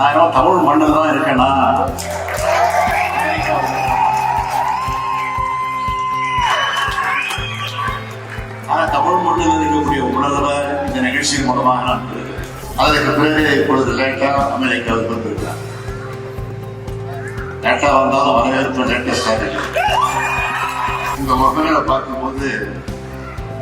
நான் என்ன தமிழ் மண்ணில் தான் இருக்கேனா? ஆனால் தமிழ் மண்ணில் இருக்கக்கூடிய உணர்வை இந்த நிகழ்ச்சியின் மூலமாக நான் அதற்கு பிறகு இப்பொழுது லேட்டா அமெரிக்காவுக்கு வந்திருக்கிறேன். லேட்டா வந்தாலும் வரவேற்பு லேட்டஸ்டாக இருக்கு உங்க மக்களை பார்க்கும்போது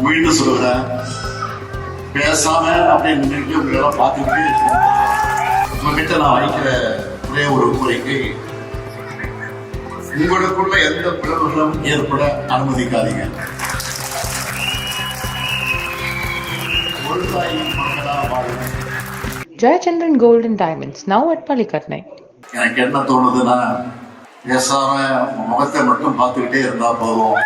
மீண்டும் சொல்கிறேன் பேசாம அப்படியே நின்றுட்டு உங்களெல்லாம் பார்த்துக்கிட்டு உங்ககிட்ட நான் வைக்கிற ஒரே ஒரு கோரிக்கை உங்களுக்குள்ள எந்த பிளவுகளும் ஏற்பட அனுமதிக்காதீங்க. Gold and Diamonds, now at Palikatnai. எனக்கு என்ன தோணுதுன்னா பேசாம முகத்தை மட்டும் பார்த்துக்கிட்டே இருந்தா போதும்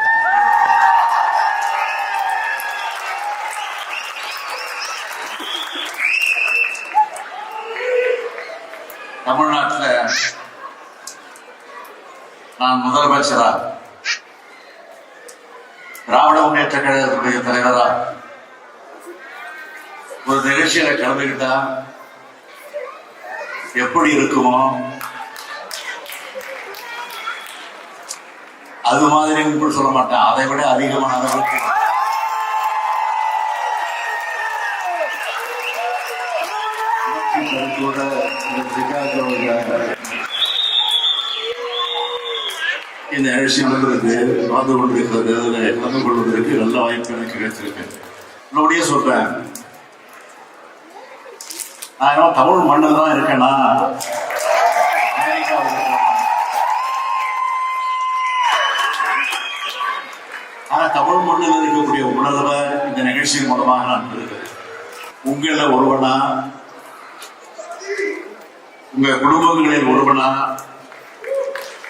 தமிழ்நாட்டுல நான் முதலமைச்சரா திராவிட முன்னேற்ற கழகத்தினுடைய தலைவரா? ஒரு நிகழ்ச்சியில கலந்துகிட்டா எப்படி இருக்குமோ? அது மாதிரி சொல்ல மாட்டேன். அதை விட அதிகமான அளவுக்கு இந்த நிகழ்ச்சி நடந்திருக்கு கலந்து கொண்டிருக்கிறது அதில் கலந்து கொள்வதற்கு நல்ல வாய்ப்பு எனக்கு கிடைச்சிருக்கு இன்னொடியே சொல்றேன். நான் என்ன தமிழ் மண்ணில் தான் இருக்கேனா? அமெரிக்காவில் ஆனா தமிழ் மண்ணில் இருக்கக்கூடிய உணர்வை இந்த நிகழ்ச்சியின் மூலமாக நான் பெறுகிறேன். உங்களில் ஒருவனா? உங்க குடும்பங்களில் ஒருவனா?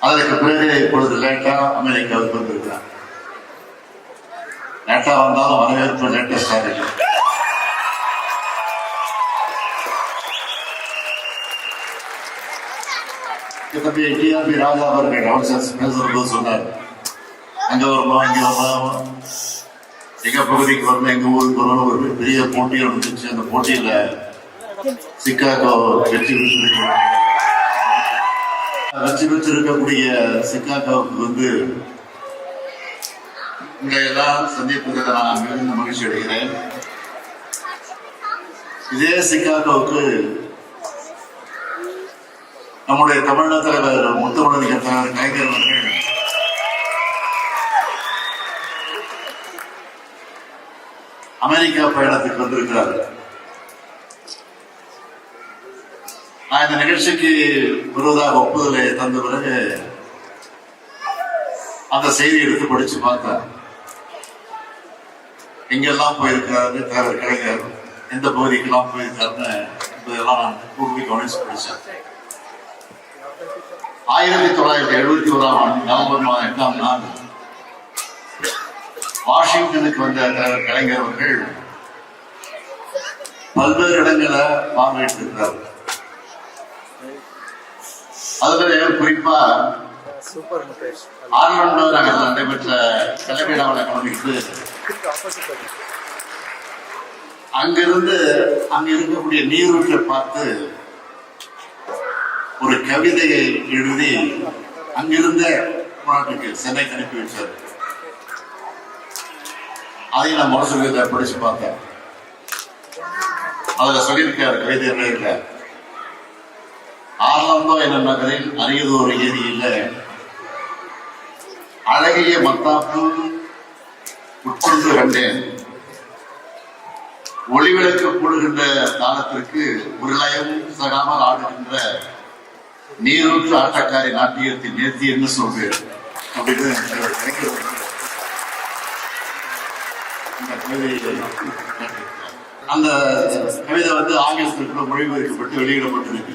அதற்கு பிறகு இப்பொழுது லேட்டா அமெரிக்காவுக்கு வந்திருக்கிறார். லேட்டா வந்தாலும் வரவேற்பு லேட்டஸ்டாக இருக்கு தம்பி டிஆர்பி ராஜா அவர்கள் அவசர பேசுறது சொன்னார். அங்க வரணும் இங்க வரணும் எங்க பகுதிக்கு வரணும் எங்க ஊருக்கு வரணும் ஒரு பெரிய போட்டிகள் நடந்துச்சு அந்த போட்டியில சிக்காகோ வெற்றி பெற்றிருக்கு வெற்றி பெற்றிருக்கக்கூடிய சிக்காகோவுக்கு வந்து உங்களை எல்லாம் சந்திப்பதில் நான் மிகுந்த மகிழ்ச்சி அடைகிறேன். இதே சிக்காகோவுக்கு நம்முடைய தமிழக தலைவர் முத்தமிழர் தலைவர் கலைஞர் அவர்கள். அமெரிக்கா பயணத்துக்கு வந்திருக்கிறார்கள் நான் இந்த நிகழ்ச்சிக்கு வருவதாக ஒப்புதலை தந்த பிறகு அந்த செய்தி எடுத்து படிச்சு பார்த்தேன் எங்கெல்லாம் போயிருக்கிறாரு தலைவர் கலைஞர் எந்த பகுதிக்கெல்லாம் போயிருக்காருன்னு இதெல்லாம் நான் கூட்டி கவனிச்சு படித்தேன் ஆயிரத்தி தொள்ளாயிரத்தி எழுபத்தி ஓராம் ஆண்டு நவம்பர் மாதம் எட்டாம் நாள் வாஷிங்டனுக்கு வந்த தலைவர் கலைஞர் அவர்கள் பல்வேறு இடங்களை பார்வையிட்டிருக்கிறார். அதுல குறிப்பா சூப்பர் ஆர்லாண்டோ நகரில் நடைபெற்ற கலைவிழாவில் கலந்துக்கிட்டு அங்கிருந்து அங்க இருக்கக்கூடிய நீரூற்றை பார்த்து ஒரு கவிதையை எழுதி அங்கிருந்த நாட்டுக்கு சென்னைக்கு அனுப்பி வச்சார் அதை நான் முரசுகத்தை படிச்சு பார்த்தேன். அதுல சொல்லியிருக்காரு கவிதை என்ன இல்லை ஆர்லாந்தோ என்ற நகரில் அரியதோர் ஏரியில அழகிய மத்தாப்பு உட்கொண்டு கண்டேன். ஒளிவிளக்கு போடுகின்ற காலத்திற்கு ஒரு சகாமல் ஆடுகின்ற நீரூற்று ஆட்டக்காரி நாட்டியத்தின் நேர்த்தி என்ன சொல்வேன்? அப்படின்னு அந்த கவிதை வந்து ஆங்கிலத்திற்கு மொழிபெயர்க்கப்பட்டு வெளியிடப்பட்டிருக்கு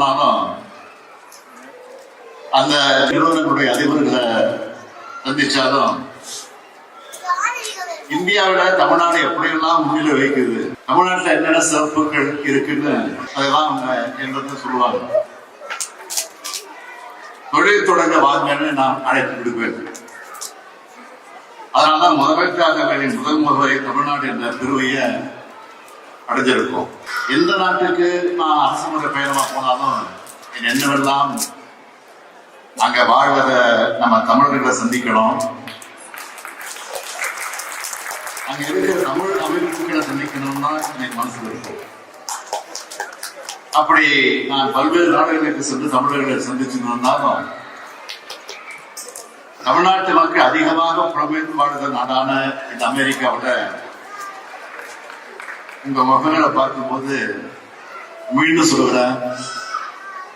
போனாலும் அந்த நிறுவனங்களுடைய அதிபர்களை சந்திச்சாலும் இந்தியாவில தமிழ்நாடு எப்படியெல்லாம் முன்னிலை வைக்குது தமிழ்நாட்டில் என்னென்ன சிறப்புகள் இருக்குன்னு அதெல்லாம் அவங்க சொல்லுவாங்க. தொழில் தொடங்க வாங்கன்னு நான் அழைத்து விடுவேன். அதனாலதான் முதலமைச்சர்களின் முதல் முறை தமிழ்நாடு என்ற பெருமையை அடைஞ்சிருக்கும் எந்த நாட்டுக்கு நான் அரசு பயணமாக போனாலும் என் என்னவெல்லாம் அங்க வாழ்வத நம்ம தமிழர்களை சந்திக்கணும். அங்க இருக்கிற தமிழ் அமைப்புகளை சந்திக்கணும்னா எனக்கு மனசு இருக்கும் அப்படி நான் பல்வேறு நாடுகளுக்கு சென்று தமிழர்களை சந்திச்சிருந்தாலும் தமிழ்நாட்டு மக்கள் அதிகமாக புலம்பெயர்ந்து வாழ்கிற நாடான இந்த அமெரிக்காவோட உங்க முகங்களை பார்க்கும்போது மீண்டும் சொல்கிறேன்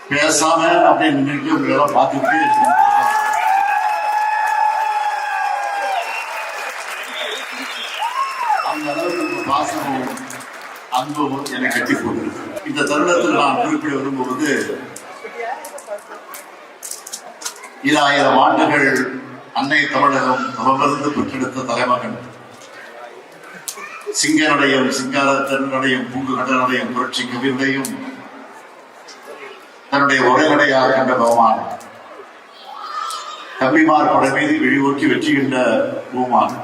பேசாம அப்படியே நின்றுட்டு உங்களை பார்த்துட்டு அந்த அளவுக்கு பாசமும் அன்பும் என்னை கட்டி போட்டுருக்கு. இந்த தருணத்தில் நான் குறிப்பிட விரும்புவது ஆயிரம் ஆண்டுகள் அன்னை தமிழகம் தவமிருந்து பெற்றெடுத்த தலைமகன் சிங்கனுடையும் சிங்காரத்தனுடையும் பூங்கு கடனுடையும் புரட்சி கவிதையும் தன்னுடைய உரைநடையாக கண்ட பகவான் தம்பிமார் படை மீது விழிவோக்கி வெற்றிகின்ற பூமான்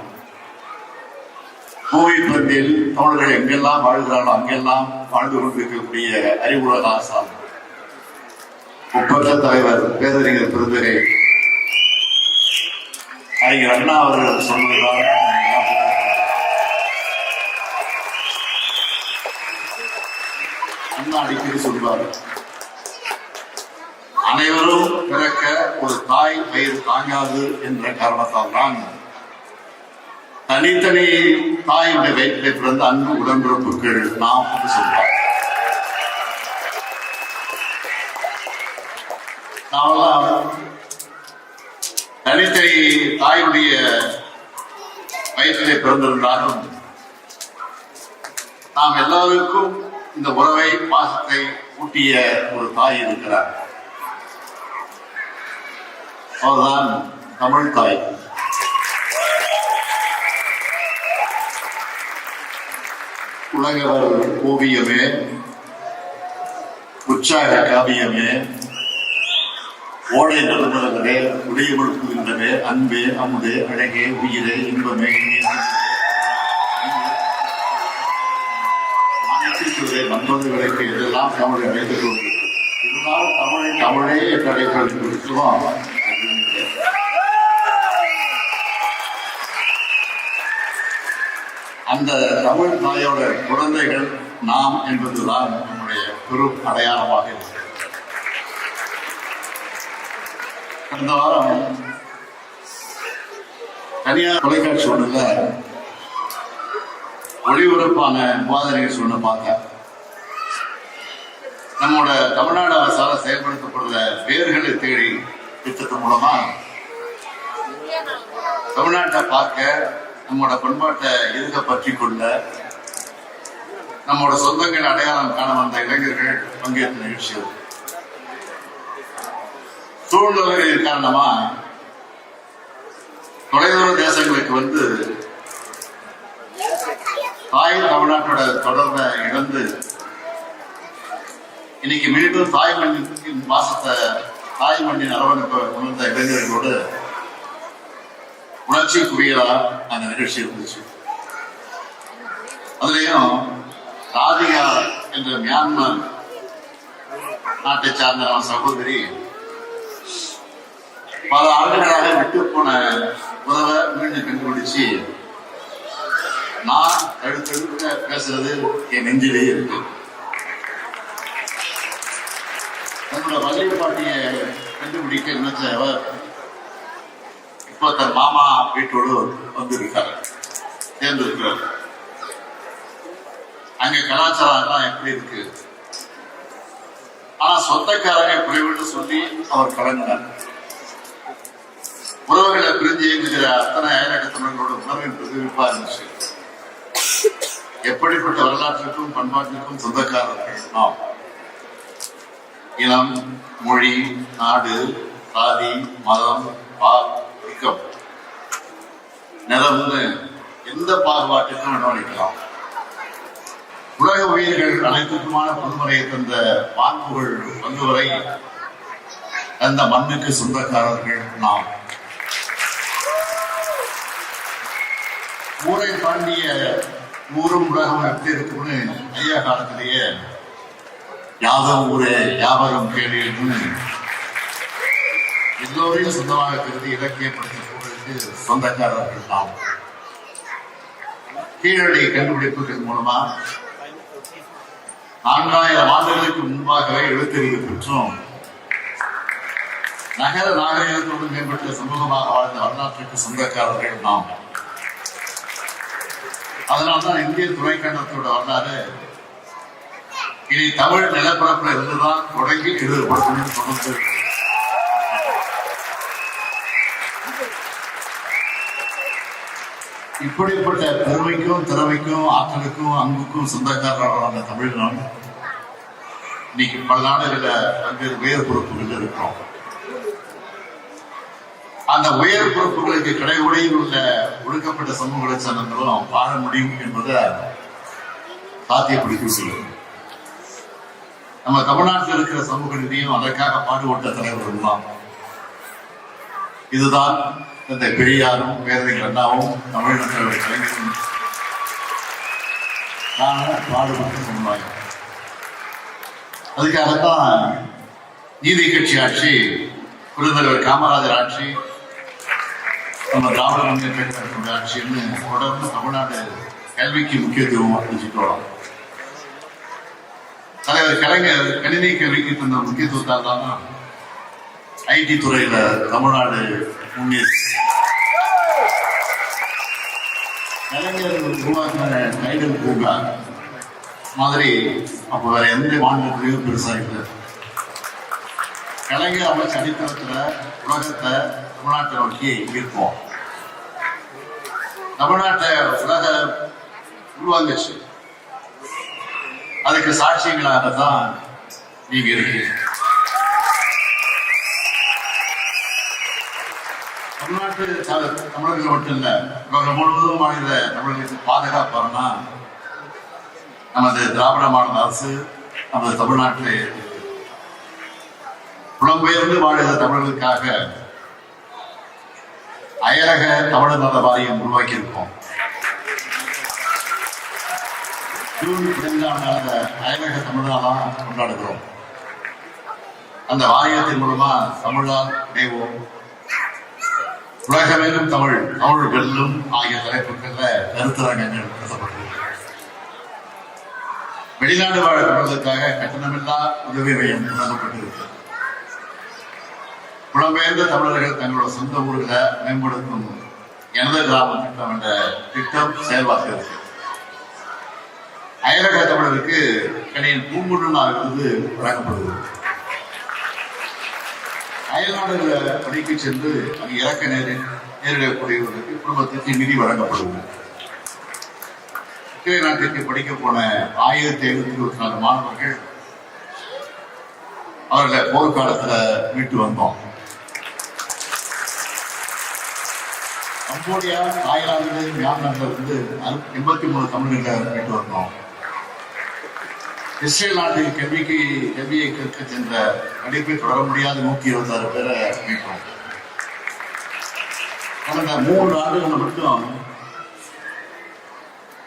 பூமி பந்தில் தமிழர்கள் எங்கெல்லாம் வாழ்கிறார்களோ அங்கெல்லாம் வாழ்ந்து கொண்டிருக்கக்கூடிய அறிவுலக முப்பத்த தலைவர் பேரறிஞர் பெருந்தகை. அறிஞர் அண்ணா அவர்கள் சொன்னதுதான் அண்ணா அடிக்கடி சொல்வார் அனைவரும் பிறக்க ஒரு தாய் வயிறு தாங்காது என்ற காரணத்தால் தான் தனித்தனி தாயுடைய வயிற்றிலே பிறந்த அன்பு உடன்பிறப்புகள் நாம் சொல்றோம் நாமெல்லாம் தனித்தனி தாயுடைய வயிற்றிலே பிறந்திருந்தாலும் நாம் எல்லாருக்கும் இந்த உறவை பாசத்தை ஊட்டிய ஒரு தாய் இருக்கிறார். அவர்தான் தமிழ் தாய். உலகவர் ஓவியமே உற்சாக காவியமே ஓடை நடுமலங்களே உடையவழுக்குகின்றவே அன்பே அமுதே அழகே உயிரே இன்பமே நண்பர்களுக்கு மன்மதுகளுக்கு எதெல்லாம் தமிழை வைத்துக் கொண்டிருக்கிறது. இருந்தாலும் தமிழை தமிழே என்று அழைப்பதற்குலாம் அந்த தமிழ் தாயோட குழந்தைகள் நாம் என்பதுதான் நம்முடைய பெரும் அடையாளமாக இருக்கிறது. கடந்த வாரம் தனியார் தொலைக்காட்சி ஒன்றுல ஒளிபரப்பான விவாத நிகழ்ச்சி ஒன்று பார்த்தேன் நம்மோட தமிழ்நாடு அரசால செயல்படுத்தப்படுற வேர்களை தேடி திட்டத்தின் மூலமா தமிழ்நாட்டை பார்க்க நம்மோட பண்பாட்டை எதுக்க பற்றி கொள்ள நம்மோட சொந்தங்கள் அடையாளம் காண வந்த இளைஞர்கள் பங்கேற்ற நிகழ்ச்சி அது. சூழ்நிலைகளின் காரணமா தொலைதூர தேசங்களுக்கு வந்து தாய் தமிழ்நாட்டோட தொடர்பை இழந்து இன்னைக்கு மீண்டும் தாய் மண்ணிற்கு வாசத்தை தாய் மண்ணின் அரவணைப்பை உணர்ந்த இளைஞர்களோடு உணர்ச்சி குவியலா அந்த நிகழ்ச்சி இருந்துச்சு அதுலயும் ராதிகா என்ற மியான்மர் நாட்டை சார்ந்த நம்ம சகோதரி பல ஆண்டுகளாக விட்டு போன உறவை மீண்டும் கண்டுபிடிச்சு நான் தடுத்தெடுக்க பேசுறது என் நெஞ்சிலேயே இருக்கு. நம்மளோட வள்ளிய பாட்டிய கண்டுபிடிக்க நினைச்ச அவர் இப்போ தன் மாமா வீட்டோடு வந்து சேர்ந்திருக்கிறார். அங்க கலாச்சாரம்லாம் எப்படி இருக்கு? ஆனா சொந்தக்காரங்க குறைவுன்னு சொல்லி அவர் கலங்கினார். உறவுகளை பிரிஞ்சு இயங்குகிற அத்தனை அயலக தமிழர்களோட உணர்வின் பிரதிபலிப்பா இருந்துச்சு. எப்படிப்பட்ட வரலாற்றுக்கும் பண்பாட்டிற்கும் சொந்தக்காரர்கள் நாம். இனம் மொழி நாடு சாதி மதம் பாக்கம் நிலம்னு எந்த பாகுபாட்டுக்கும் இடமளிக்கலாம் உலக உயிர்கள் அனைத்துக்குமான பன்முறையை தந்த பான்புகள் வந்துவரை அந்த மண்ணுக்கு சொந்தக்காரர்கள் நாம். ஊரை தாண்டிய ஊரும் உலகம் எப்படி இருக்கும்னு ஐயா காலத்திலேயே யாதம் ஊரே யாவரும் கேள்வின்னு எல்லோரையும் சொந்தமாக கருதி இலக்கியப்படுத்தி புகழுக்கு சொந்தக்காரர்கள் நாம். கீழடி கண்டுபிடிப்புகள் மூலமா நான்காயிரம் ஆண்டுகளுக்கு முன்பாகவே எழுத்தறிவு பெற்றோம். நகர நாகரிகத்தோடு மேம்பட்ட சமூகமாக வாழ்ந்த வரலாற்றுக்கு சொந்தக்காரர்கள் நாம். அதனால்தான் இந்திய துணைக்கண்டத்தோட வரலாறு இனி தமிழ் நிலப்பரப்புல இருந்துதான் தொடங்கி எழுதப்படும் இப்படிப்பட்ட பெருமைக்கும் திறமைக்கும் ஆற்றலுக்கும் அன்புக்கும் சொந்தக்காரர்களான தமிழ்நாடு இன்னைக்கு பல நாடுகள பல்வேறு உயர் பொறுப்புகள் இருக்கிறோம். அந்த உயர் பொறுப்புகளுக்கு கடைவுடையில் உள்ள ஒடுக்கப்பட்ட சமூக சார்ந்தவர்களும் வாழ முடியும் என்பதை சாத்தியப்படுத்தி சொல்லுங்கள் நம்ம தமிழ்நாட்டில் இருக்கிற சமூக நிதியும் அதற்காக பாடுபட்ட தலைவர்கள் தான் இதுதான் இந்த பெரியாரும் பேரறிஞர் அண்ணாவும் தமிழ்நாட்டில் கலைஞரும் காண பாடுபட்ட சமுதாயம். அதுக்காகத்தான் நீதி கட்சி ஆட்சி பெருந்தலைவர் காமராஜர் ஆட்சி நம்ம திராவிட முன்னேற்ற ஆட்சின்னு தொடர்ந்து தமிழ்நாடு கல்விக்கு முக்கியத்துவம் அளிச்சுட்டு வரோம். தலைவர் கலைஞர் கணினி கல்விக்கு தந்த முக்கியத்துவத்தால் தான் ஐடி துறையில தமிழ்நாடு முன்னேறி. கலைஞர் உருவாக்கின கைடல் பூங்கா மாதிரி அப்ப வேற எந்த மாநிலத்திலையும் பெருசா இல்லை. கலைஞர் அமைச்ச அடித்தளத்துல உலகத்தை தமிழ்நாட்டை நோக்கி இருப்போம் தமிழ்நாட்டை உலக உருவாங்குச்சு அதுக்கு சாட்சியங்களாக தான் நீங்க இருக்கீங்க. தமிழ்நாட்டு தமிழர்கள் மட்டும் இல்ல உலகம் முழுவதும் மாநில தமிழர்களுக்கு பாதுகாப்பாருன்னா நமது திராவிட மாநில அரசு நமது தமிழ்நாட்டிலே புலம்பெயர்ந்து வாழ்கிற தமிழர்களுக்காக அயலக தமிழர் நல வாரியம் உருவாக்கி இருக்கோம் ஜூன் நாள் அயலக தமிழ்நாளா கொண்டாடுகிறோம். அந்த வாரியத்தின் மூலமா தமிழால் இணைவோம் உலகமெங்கும் தமிழ் தமிழ் வெல்லும் ஆகிய தலைப்புகள்ல கருத்தரங்கங்கள் நடத்தப்பட்டிருக்கு வெளிநாடு வாழ தமிழர்களுக்காக கட்டணமில்லா உதவி மையம் தொடங்கப்பட்டிருக்கிறது புலம்பெயர்ந்த தமிழர்கள் தங்களோட சொந்த ஊர்களை மேம்படுத்தும் எனது கிராம திட்டம் என்ற திட்டம் செயல்பாட்டு இருக்கு அயலக தமிழருக்கு கணியின் பூங்குழல் விருது வழங்கப்படுகிறது. அயல்நாடுகளை பணிக்கு சென்று அங்கு இறக்க நேரி நேரிடக்கூடியவர்களுக்கு குடும்பத்திற்கு நிதி வழங்கப்படுகிறது. இஸ்ரேல் நாட்டிற்கு படிக்க போன ஆயிரத்தி ஐநூத்தி இருபத்தி நாலு மாணவர்கள் அவர்களை போர்க்காலத்துல மீட்டு வந்தோம். கம்போடியா தாய்லாந்து மியான்மர்ல இருந்து எண்பத்தி மூணு தமிழர்களை மீட்டு வந்தோம். இஸ்ரேல் நாட்டில் கல்விக்கு கல்வியை கற்க சென்ற படிப்பை தொடர முடியாத நூத்தி இருபத்தாறு பேரை மீட்டோம் கடந்த மூன்று ஆண்டுகள் மட்டும்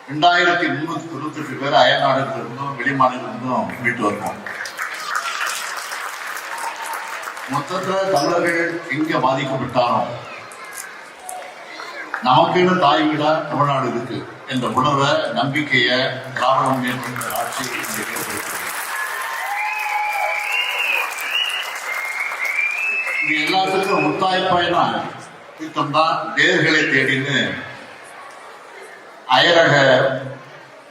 ரெண்டாயிரத்தி முன்னூத்தி தொண்ணூத்தி எட்டு பேர் அயல்நாடுகள் இருந்தும் வெளிமாநிலம் இருந்தும் மீட்டு வருவோம். மொத்தத்துல தமிழர்கள் எங்க பாதிக்கப்பட்டாலும் நமக்குன்னு தாய் வீடா? தமிழ்நாடு இருக்கு. என்ற உணர்வை நம்பிக்கைய திராவிட முன்னேற்ற ஆட்சி இது எல்லாத்துக்கும் முத்தாய்ப்பாயினா திட்டம் தான் வேர்களை தேடின்னு அயரக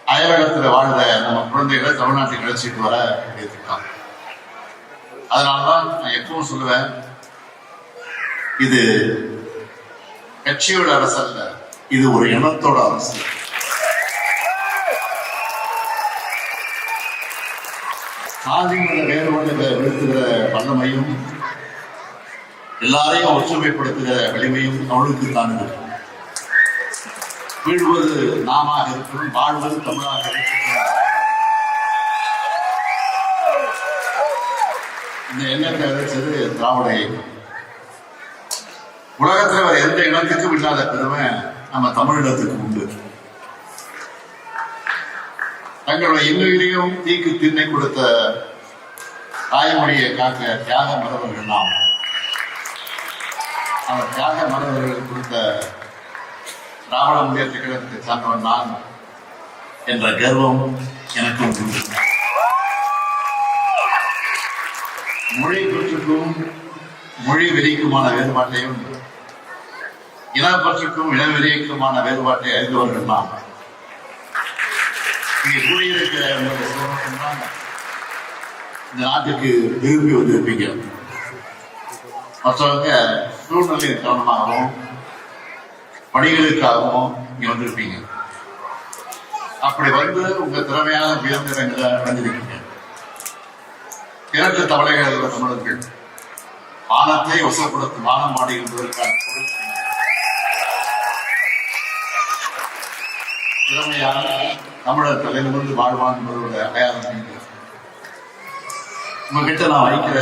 அயரகத்துல வாழ்ந்த நம்ம குழந்தைகளை தமிழ்நாட்டுக்கு அழைச்சிட்டு வர வேண்டிய திட்டம் அதனாலதான் நான் எப்பவும் சொல்லுவேன் இது கட்சியோட அரசு அல்ல இது ஒரு இனத்தோட அரசு. சாதி மத வேறுபாடுகளை வல்லமையும் எல்லாரையும் ஒற்றுமைப்படுத்துகிற வலிமையும் தமிழுக்கு தான் இருக்கும் வீழ்வது நாமாக இருக்கணும் வாழ்வது தமிழாக இருக்கும். இந்த எண்ணத்தை விதைச்சது திராவிட. இயக்கம் உலகத்துல எந்த இனத்துக்கும் இல்லாத பெருமை நம்ம தமிழினத்துக்கு உண்டு. தங்களுடைய இன்னுயிரையும் தீக்கு திண்ணை கொடுத்த தாய்மொழியை காக்க தியாக மரபர்கள் நாம். அவர் தியாக மரபர்கள் கொடுத்த திராவிட முன்னேற்ற கழகத்தை சார்ந்தவன் நான் என்ற கர்வம் எனக்கும் உண்டு. மொழி பற்றுக்கும் மொழி வெளிக்குமான வேறுபாட்டையும் இனப்பற்றுக்கும் இனவெறிக்குமான வேறுபாட்டை அறிந்தவர்கள் நாம். இங்கே கூடியிருக்கிற உங்களுடைய இந்த நாட்டுக்கு விரும்பி வந்திருப்பீங்க. மற்றவங்க சூழ்நிலை காரணமாகவும் பணிகளுக்காகவும் இங்க வந்திருப்பீங்க. அப்படி வந்து உங்க திறமையான உயர்ந்த இடங்களை அடைஞ்சிருக்கீங்க கிழக்கு தமிழக தமிழர்கள் வானத்தை வசப்படுத்தும் வானம் பாடி என்பதற்கான திறமையான தமிழர் வந்து வாழ்வான் என்பதோட அடையாளம் நீங்க. உங்ககிட்ட நான் வைக்கிற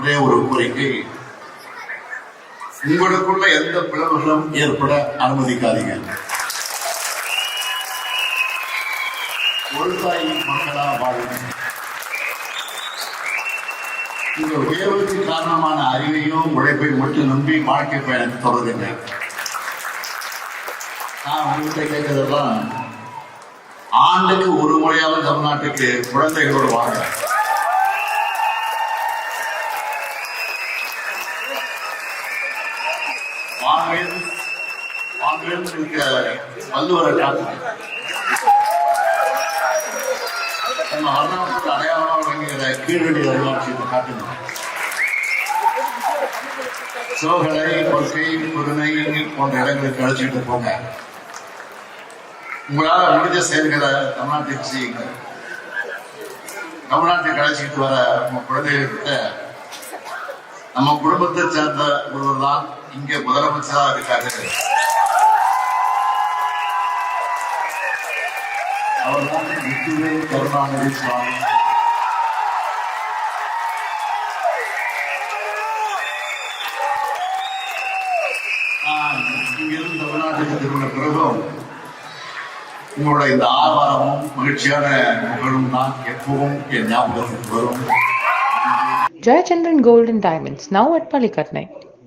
ஒரே ஒரு கோரிக்கை உங்களுக்குள்ள எந்த பிளவுகளும் ஏற்பட அனுமதிக்காதீங்க. ஒரு தாயின் மக்களா வாழுங்க உங்க உயர்வுக்கு காரணமான அறிவையும் உழைப்பை மட்டும் நம்பி வாழ்க்கை பயணம் தொடருங்க நான் உங்கள்கிட்ட கேட்கறதெல்லாம் ஆண்டுக்கு ஒரு முறையாவது தமிழ்நாட்டுக்கு குழந்தைகளோடு வாங்க. வள்ளுவரை நம்ம வரலாற்று அடையாளமாக விளங்குகிற கீழடி வரலாற்றை காட்டுங்க. சோகலை கொள்கை போன்ற இடங்களுக்கு அழைச்சிட்டு போங்க. உங்களால முடிஞ்ச செயல்களை தமிழ்நாட்டுக்கு செய்யுங்க தமிழ்நாட்டுக்கு அழைச்சிட்டு வர உங்க குழந்தைகிட்ட நம்ம குடும்பத்தை சேர்ந்த ஒருவர் தான் இங்க முதலமைச்சரா இருக்காரு. அவர்தான் எப்பவுமே Karunanidhi Swami உங்களோட இந்த ஆரவாரமும் மகிழ்ச்சியான புகழும் தான் எப்பவும் என் ஞாபகத்துக்கு வரும் Jayachandran Gold and Diamonds, now at Palikatnai.